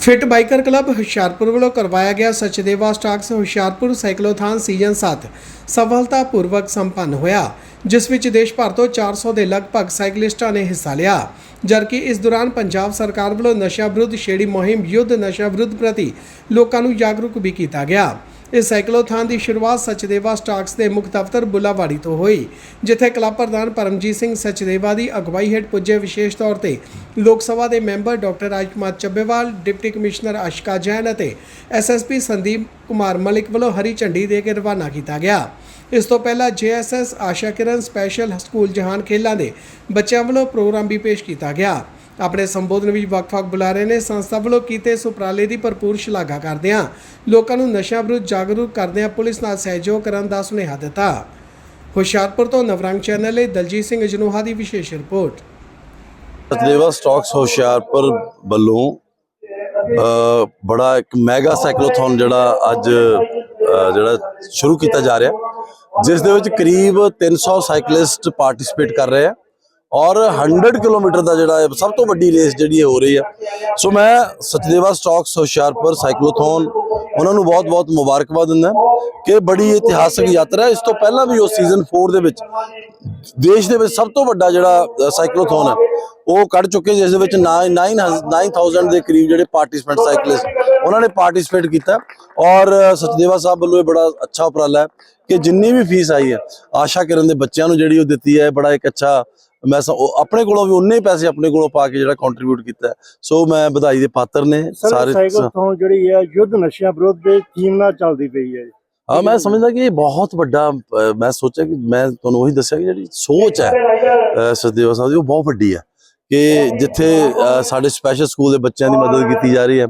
Fit biker club Hoshiarpur ਵੱਲੋਂ ਕਰਵਾਇਆ ਗਿਆ Sachdeva stocks Hoshiarpur cyclothon season 7 ਸਫਲਤਾਪੂਰਵਕ ਸੰਪੰਨ ਹੋਇਆ, ਜਿਸ ਵਿੱਚ ਦੇਸ਼ ਭਰ ਤੋਂ 400 ਦੇ ਲਗਭਗ ਸਾਈਕਲਿਸਟਾਂ ਨੇ ਹਿੱਸਾ ਲਿਆ। ਜਦਕਿ ਇਸ ਦੌਰਾਨ ਪੰਜਾਬ ਸਰਕਾਰ ਵੱਲੋਂ ਨਸ਼ਾ ਵਿਰੁੱਧ ਛੇੜੀ ਮੁਹਿੰਮ, ਯੁੱਧ ਨਸ਼ਾ ਵਿਰੁੱਧ ਪ੍ਰਤੀ ਲੋਕਾਂ ਨੂੰ ਜਾਗਰੂਕ ਵੀ ਕੀਤਾ ਗਿਆ। ਇਸ ਸਾਈਕਲੋਥਾਨ ਦੀ ਸ਼ੁਰੂਆਤ ਸਚਦੇਵਾ ਸਟਾਕਸ ਦੇ ਮੁੱਖ ਦਫ਼ਤਰ ਬੁਲਾਵਾੜੀ ਤੋਂ ਹੋਈ, ਜਿੱਥੇ ਕਲੱਬ ਪ੍ਰਧਾਨ ਪਰਮਜੀਤ ਸਿੰਘ ਸਚਦੇਵਾ ਦੀ ਅਗਵਾਈ ਹੇਠ ਪੁੱਜੇ। ਵਿਸ਼ੇਸ਼ ਤੌਰ ਤੇ ਲੋਕ ਸਭਾ ਦੇ member doctor Rajkumar Chabbewal, deputy commissioner Ashka Jain ਅਤੇ ਐਸਐਸਪੀ ਸੰਦੀਪ ਕੁਮਾਰ ਮਲਿਕ ਵੱਲੋਂ ਹਰੀ ਝੰਡੀ ਦੇ ਕੇ ਰਵਾਨਾ ਕੀਤਾ ਗਿਆ। ਇਸ ਤੋਂ ਪਹਿਲਾਂ ਜੇਐਸਐਸ ਆਸ਼ਾ ਕਿਰਨ, ਸਪੈਸ਼ਲ ਸਕੂਲ ਜਹਾਨ ਖੇਲਾਂ ਦੇ ਬੱਚਿਆਂ ਵੱਲੋਂ ਪ੍ਰੋਗਰਾਮ ਵੀ ਪੇਸ਼ ਕੀਤਾ ਗਿਆ। ਆਪਣੇ ਸੰਬੋਧਨ ਵਿੱਚ ਵੱਖ-ਵੱਖ ਬੁਲਾਰੇ ਨੇ ਸੰਸਥਾ ਵੱਲੋਂ ਕੀਤੇ ਸੁਪਰਾਲੇ ਦੀ ਭਰਪੂਰ ਸ਼ਲਾਘਾ ਕਰਦਿਆਂ ਲੋਕਾਂ ਨੂੰ ਨਸ਼ਾ ਵਿਰੁੱਧ ਜਾਗਰੂਕ ਕਰਦਿਆਂ ਪੁਲਿਸ ਨਾਲ ਸਹਿਯੋਗ ਕਰਨ ਦਾ ਸੁਨੇਹਾ ਦਿੱਤਾ। ਹੁਸ਼ਿਆਰਪੁਰ ਤੋਂ ਨਵਰੰਗ ਚੈਨਲ ਲਈ ਦਲਜੀਤ ਸਿੰਘ ਜਨੂਹਾ ਦੀ ਵਿਸ਼ੇਸ਼ ਰਿਪੋਰਟ। ਸਤਦੇਵਾ ਸਟਾਕਸ ਹੁਸ਼ਿਆਰਪੁਰ ਵੱਲੋਂ ਬੜਾ ਇੱਕ ਮੈਗਾ ਸਾਈਕਲੋਥਨ ਜਿਹੜਾ ਅੱਜ ਜਿਹੜਾ ਸ਼ੁਰੂ ਕੀਤਾ ਜਾ ਰਿਹਾ, ਜਿਸ ਦੇ ਵਿੱਚ ਕਰੀਬ 300 ਸਾਈਕਲਿਸਟ ਪਾਰਟਿਸਿਪੇਟ ਕਰ ਰਹੇ ਆ। ਔਰ 100 ਕਿਲੋਮੀਟਰ ਦਾ ਜਿਹੜਾ ਸਭ ਤੋਂ ਵੱਡੀ ਰੇਸ ਜਿਹੜੀ ਇਹ ਹੋ ਰਹੀ ਆ। ਸੋ ਮੈਂ ਸਚਦੇਵਾ ਸਟਾਕਸ, ਹੁਸ਼ਿਆਰਪੁਰ, ਸਾਈਕਲੋਥੋਨ, ਉਹਨਾਂ ਨੂੰ ਬਹੁਤ-ਬਹੁਤ ਮੁਬਾਰਕਬਾਦ ਦਿੰਦਾ ਕਿ ਬੜੀ ਇਤਿਹਾਸਕ ਯਾਤਰਾ ਇਸ ਤੋਂ ਪਹਿਲਾਂ ਵੀ ਉਹ ਸੀਜ਼ਨ 4 ਦੇ ਵਿੱਚ ਦੇਸ਼ ਦੇ ਵਿੱਚ ਸਭ ਤੋਂ ਵੱਡਾ ਜਿਹੜਾ ਸਾਈਕਲੋਥੋਨ ਹੈ, ਉਹ ਕੱਢ ਚੁੱਕੇ ਜਿਸ ਦੇ ਵਿੱਚ 9000 ਦੇ ਕਰੀਬ ਜਿਹੜੇ ਪਾਰਟਿਸਪੈਂਟ ਸਾਈਕਲਿਸਟ ਉਹਨਾਂ ਨੇ ਪਾਰਟਿਸਿਪੇਟ ਕੀਤਾ। ਔਰ ਸਚਦੇਵਾ ਸਾਹਿਬ ਵੱਲੋਂ ਇਹ ਬੜਾ ਅੱਛਾ ਉਪਰਾਲਾ ਹੈ ਕਿ ਜਿੰਨੀ ਵੀ ਫੀਸ ਆਈ ਹੈ, ਆਸ਼ਾ ਕਿਰਨ ਦੇ ਬੱਚਿਆਂ ਨੂੰ ਜਿਹੜੀ ਉਹ ਦਿੱਤੀ ਹੈ ਬੜਾ ਇੱਕ ਅੱਛਾ ਮੈਂ ਆਪਣੇ ਕੋਲੋਂ ਵੀ ਉਨੇ ਪੈਸੇ ਆਪਣੇ ਕੋਲੋਂ ਪਾ ਕੇ ਜਿਹੜਾ ਕੰਟਰੀਬਿਊਟ ਕੀਤਾ। ਸੋ ਮੈਂ ਵਧਾਈ ਦੇ ਪਾਤਰ ਨੇ ਸਰ ਸਾਈਕਲ ਤੋਂ ਜਿਹੜੀ ਹੈ ਯੁੱਧ ਨਸ਼ਿਆਂ ਵਿਰੁੱਧ ਦੇ ਥੀਮ ਨਾਲ ਚੱਲਦੀ ਪਈ ਹੈ। ਹਾਂ ਮੈਂ ਸਮਝਦਾ ਕਿ ਇਹ ਬਹੁਤ ਵੱਡਾ ਮੈਂ ਸੋਚਿਆ ਕਿ ਮੈਂ ਤੁਹਾਨੂੰ ਉਹੀ ਦੱਸਿਆ ਕਿ ਜਿਹੜੀ ਸੋਚ ਹੈ ਅਹ, ਸਚਦੇਵਾ ਸਾਹਿਬ ਦੀ ਉਹ ਬਹੁਤ ਵੱਡੀ ਹੈ ਕਿ ਜਿੱਥੇ ਸਾਡੇ ਸਪੈਸ਼ਲ ਸਕੂਲ ਦੇ ਬੱਚਿਆਂ ਦੀ ਮਦਦ ਕੀਤੀ ਜਾ ਰਹੀ ਹੈ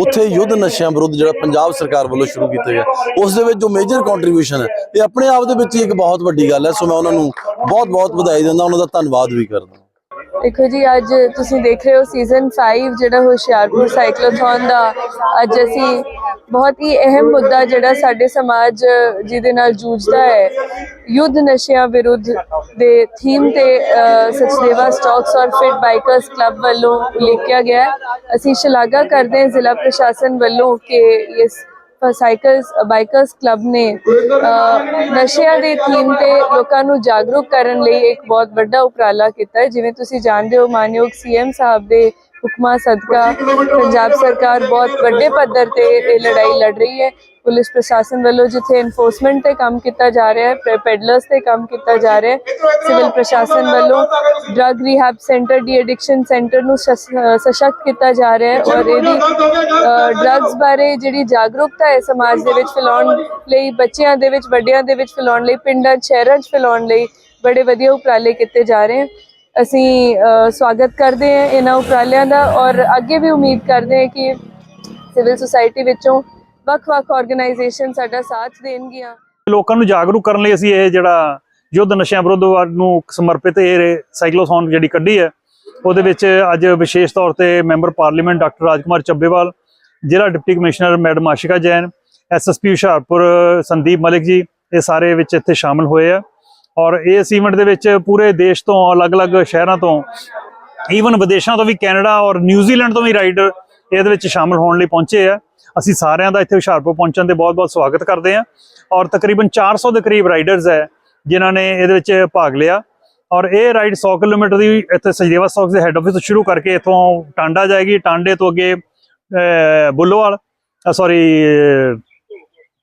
ਉੱਥੇ ਯੁੱਧ ਨਸ਼ਿਆਂ ਵਿਰੁੱਧ ਜਿਹੜਾ ਪੰਜਾਬ ਸਰਕਾਰ ਵੱਲੋਂ ਸ਼ੁਰੂ ਕੀਤਾ ਗਿਆ ਉਸ ਦੇ ਵਿੱਚ ਜੋ ਮੇਜਰ ਕੰਟਰੀਬਿਊਸ਼ਨ ਹੈ, ਇਹ ਆਪਣੇ ਆਪ ਦੇ ਵਿੱਚ ਹੀ ਇੱਕ ਬਹੁਤ ਵੱਡੀ ਗੱਲ ਹੈ। ਸੋ ਮੈਂ ਉਹਨਾਂ ਨੂੰ ਬਹੁਤ ਬਹੁਤ ਵਧਾਈ ਦਿੰਦਾ, ਉਹਨਾਂ ਦਾ ਧੰਨਵਾਦ ਵੀ ਕਰਦਾ। ਦੇਖੋ ਜੀ ਅੱਜ ਤੁਸੀਂ ਦੇਖ ਰਹੇ ਹੋ ਸੀਜ਼ਨ 5 ਜਿਹੜਾ ਹੁਸ਼ਿਆਰਪੁਰ ਸਾਈਕਲੋਥੋਨ ਦਾ। ਅੱਜ ਅਸੀਂ ਬਹੁਤ ਹੀ ਅਹਿਮ ਮੁੱਦਾ ਜਿਹੜਾ ਸਾਡੇ ਸਮਾਜ ਜਿਹਦੇ ਨਾਲ ਜੂਝਦਾ ਹੈ ਯੁੱਧ ਨਸ਼ਿਆਂ ਵਿਰੁੱਧ ਦੇ ਥੀਮ ਤੇ ਅ, ਸਚਦੇਵਾ ਸਟਾਕਸ ਔਰ ਫਿਟ ਬਾਈਕਰਸ ਕਲੱਬ ਵੱਲੋਂ ਲਿਖਿਆ ਗਿਆ ਅਸੀਂ ਸ਼ਲਾਘਾ ਕਰਦੇ ਹਾਂ ਜ਼ਿਲ੍ਹਾ ਪ੍ਰਸ਼ਾਸਨ ਵੱਲੋਂ ਕਿ ਇਸ ਸਾਈਕਲਸ ਬਾਈਕਰਸ ਕਲੱਬ ਨੇ ਅ, ਨਸ਼ਿਆਂ ਦੀ ਥੀਮ ਤੇ ਲੋਕਾਂ ਨੂੰ ਜਾਗਰੂਕ ਕਰਨ ਲਈ ਇੱਕ ਬਹੁਤ ਵੱਡਾ ਉਪਰਾਲਾ ਕੀਤਾ ਜਿਵੇਂ ਤੁਸੀਂ ਜਾਣਦੇ ਹੋ ਮਾਨਯੋਗ ਸੀਐਮ ਸਾਹਿਬ ਦੇ ਹੁਕਮਾਂ ਸਦਕਾ ਪੰਜਾਬ ਸਰਕਾਰ ਬਹੁਤ ਵੱਡੇ ਪੱਧਰ ਤੇ ਇਹ ਲੜਾਈ ਲੜ ਰਹੀ ਹੈ ਪੁਲਿਸ ਪ੍ਰਸ਼ਾਸਨ ਵੱਲੋਂ ਜਿੱਥੇ ਐਨਫੋਰਸਮੈਂਟ ਤੇ ਕੰਮ ਕੀਤਾ ਜਾ ਰਿਹਾ ਹੈ ਪੈਡਲਰਸ ਤੇ ਕੰਮ ਕੀਤਾ ਜਾ ਰਿਹਾ ਹੈ ਸਿਵਲ ਪ੍ਰਸ਼ਾਸਨ ਵੱਲੋਂ drug rehab centre de addiction centre ਨੂੰ ਸਸ- ਸਸ਼ਕਤ ਕੀਤਾ ਜਾ ਰਿਹਾ ਹੈ ਔਰ ਇਹਦੀ ਡਰੱਗਸ ਬਾਰੇ ਜਿਹੜੀ ਜਾਗਰੂਕਤਾ ਹੈ ਸਮਾਜ ਦੇ ਵਿੱਚ ਫੈਲਾਉਣ ਲਈ ਬੱਚਿਆਂ ਦੇ ਵਿੱਚ ਵੱਡਿਆਂ ਦੇ ਵਿੱਚ ਫੈਲਾਉਣ ਲਈ ਪਿੰਡਾਂ ਸ਼ਹਿਰਾਂ 'ਚ ਫੈਲਾਉਣ ਲਈ ਬੜੇ ਵਧੀਆ ਉਪਰਾਲੇ ਕੀਤੇ ਜਾ ਰਹੇ ਹਨ ਅਸੀਂ ਸਵਾਗਤ ਕਰਦੇ ਹਾਂ ਇਹਨਾਂ ਉਪਰਾਲਿਆਂ ਦਾ ਔਰ ਅੱਗੇ ਵੀ ਉਮੀਦ ਕਰਦੇ ਹਾਂ ਕਿ ਸਿਵਲ ਸੁਸਾਇਟੀ ਵਿੱਚੋਂ ਵੱਖ-ਵੱਖ ਆਰਗੇਨਾਈਜੇਸ਼ਨ ਸਾਡਾ ਸਾਥ ਦੇਣਗੀਆਂ। ਲੋਕਾਂ ਨੂੰ ਜਾਗਰੂਕ ਕਰਨ ਲਈ ਅਸੀਂ ਇਹ ਜਿਹੜਾ ਯੁੱਧ ਨਸ਼ਿਆਂ ਵਿਰੁੱਧ ਨੂੰ ਸਮਰਪਿਤ ਇਹ ਸਾਈਕਲੋਥੌਨ ਜਿਹੜੀ ਕੱਢੀ ਹੈ, ਉਹਦੇ ਵਿੱਚ ਅੱਜ ਵਿਸ਼ੇਸ਼ ਤੌਰ ਤੇ member parliament doctor Rajkumar Chabbewal, ਜ਼ਿਲ੍ਹਾ deputy commissioner madam Ashika Jain SSP Hoshiarpur Sandeep Malik ji, ਇਹ ਸਾਰੇ ਵਿੱਚ ਇੱਥੇ ਸ਼ਾਮਲ ਹੋਏ ਆ। ਔਰ ਇਸ ਈਵੈਂਟ ਦੇ ਵਿੱਚ ਪੂਰੇ ਦੇਸ਼ ਤੋਂ, ਅਲੱਗ-ਅਲੱਗ ਸ਼ਹਿਰਾਂ ਤੋਂ ਈਵਨ ਵਿਦੇਸ਼ਾਂ ਤੋਂ ਵੀ ਕੈਨੇਡਾ ਔਰ ਨਿਊਜ਼ੀਲੈਂਡ ਤੋਂ ਵੀ ਰਾਈਡਰ ਇਹਦੇ ਵਿੱਚ ਸ਼ਾਮਲ ਹੋਣ ਲਈ ਪਹੁੰਚੇ ਆ। ਅਸੀਂ ਸਾਰਿਆਂ ਦਾ ਇੱਥੇ ਹੁਸ਼ਿਆਰਪੁਰ ਪਹੁੰਚਣ ਤੇ ਬਹੁਤ-ਬਹੁਤ ਸਵਾਗਤ ਕਰਦੇ ਹਾਂ। ਔਰ ਤਕਰੀਬਨ 400 ਦੇ ਕਰੀਬ ਰਾਈਡਰਸ ਹੈ, ਜਿਨ੍ਹਾਂ ਨੇ ਇਹਦੇ ਵਿੱਚ ਭਾਗ ਲਿਆ। ਔਰ ਇਹ ਰਾਈਡ 100 ਕਿਲੋਮੀਟਰ ਦੀ ਇੱਥੇ ਸਜਦੇਵਾ ਸਟਾਕਸ ਦੇ ਹੈੱਡ ਆਫਿਸ ਤੋਂ ਸ਼ੁਰੂ ਕਰਕੇ ਇੱਥੋਂ ਟਾਂਡਾ ਜਾਏਗੀ, ਟਾਂਡੇ ਤੋਂ ਅੱਗੇ ਬੁੱਲੋਵਾਲ ਸੌਰੀ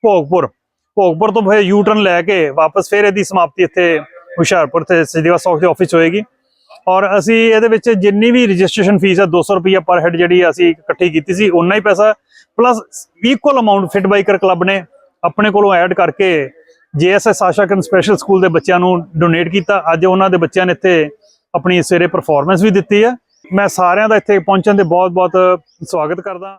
ਭੋਗਪੁਰ। ਭੋਗਪੁਰ ਤੋਂ ਫਿਰ ਯੂ ਟਰਨ ਲੈ ਕੇ ਵਾਪਸ ਫਿਰ ਇਹਦੀ ਸਮਾਪਤੀ ਇੱਥੇ ਹੁਸ਼ਿਆਰਪੁਰ ਤੇ ਸਜਦੇਵਾ ਸਟਾਕਸ ਦੇ ਆਫਿਸ ਹੋਏਗੀ। ਔਰ ਅਸੀਂ ਇਹਦੇ ਵਿੱਚ ਜਿੰਨੀ ਵੀ ਰਜਿਸਟ੍ਰੇਸ਼ਨ ਫੀਸ ਹੈ 200 ਰੁਪਏ ਪਰ ਹੈਡ ਜਿਹੜੀ ਅਸੀਂ ਇਕੱਠੀ ਕੀਤੀ ਸੀ ਉਨਾ ਹੀ ਪੈਸਾ plus equal amount fit biker club ਨੇ ਆਪਣੇ ਕੋਲੋਂ ਐਡ ਕਰਕੇ ਜੀਐਸਐਸ ਆਸ਼ਾ ਕਰਨ ਸਪੈਸ਼ਲ ਸਕੂਲ ਦੇ ਬੱਚਿਆਂ ਨੂੰ ਡੋਨੇਟ ਕੀਤਾ। ਅੱਜ ਉਹਨਾਂ ਦੇ ਬੱਚਿਆਂ ਨੇ ਇੱਥੇ ਆਪਣੀ ਸਵੇਰੇ ਪਰਫਾਰਮੈਂਸ ਵੀ ਦਿੱਤੀ ਹੈ ਮੈਂ ਸਾਰਿਆਂ ਦਾ ਇੱਥੇ ਪਹੁੰਚਣ ਦੇ ਬਹੁਤ-ਬਹੁਤ ਸਵਾਗਤ ਕਰਦਾ।